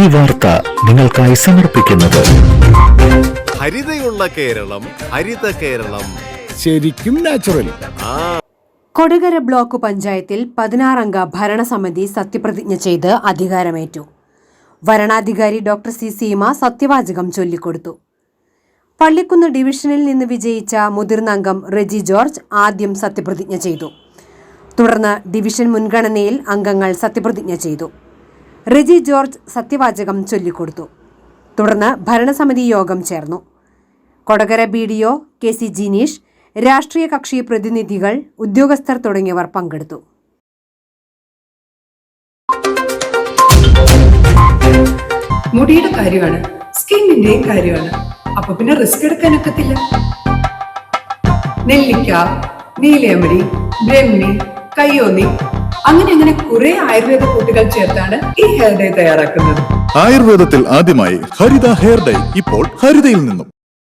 ഈ വാർത്ത നിങ്ങൾക്കായി സമർപ്പിക്കുന്നത്. ഹരിതയുള്ള കേരളം ഹരിത കേരളം. ശരിക്കും നാച്ചുറൽ കൊടുകര ബ്ലോക്ക് പഞ്ചായത്തിൽ പതിനാറംഗ ഭരണസമിതി സത്യപ്രതിജ്ഞ ചെയ്ത് അധികാരമേറ്റു. വരണാധികാരി ഡോക്ടർ സി സീമ സത്യവാചകം ചൊല്ലിക്കൊടുത്തു. പള്ളിക്കുന്ന് ഡിവിഷനിൽ നിന്ന് വിജയിച്ച മുതിർന്ന അംഗം റെജി ജോർജ് ആദ്യം സത്യപ്രതിജ്ഞ ചെയ്തു. തുടർന്ന് ഡിവിഷൻ മുൻഗണനയിൽ അംഗങ്ങൾ സത്യപ്രതിജ്ഞ ചെയ്തു. റെജി ജോർജ് സത്യവാചകം ചൊല്ലിക്കൊടുത്തു. തുടർന്ന് ഭരണസമിതി യോഗം ചേർന്നു. Kodakara B D O K C Jineesh രാഷ്ട്രീയ കക്ഷി പ്രതിനിധികൾ ഉദ്യോഗസ്ഥർ തുടങ്ങിയവർ പങ്കെടുത്തു. മുടിയുടെ കാര്യമാണ് സ്കിന്നിന്റെയും കാര്യമാണ്. അപ്പൊ പിന്നെ റിസ്ക് എടുക്കാനൊക്കത്തില്ല നെല്ലിക്ക നീലയമരി ബ്രഹ്മി കയ്യോന്നി അങ്ങനെ അങ്ങനെ കുറെ ആയുർവേദ കൂട്ടുകൾ ചേർത്താണ് ഈ ഹെയർ ഡേ തയ്യാറാക്കുന്നത്. ആയുർവേദത്തിൽ ആദ്യമായി ഹരിത ഹെയർ ഡൈ ഇപ്പോൾ ഹരിതയിൽ നിന്നും.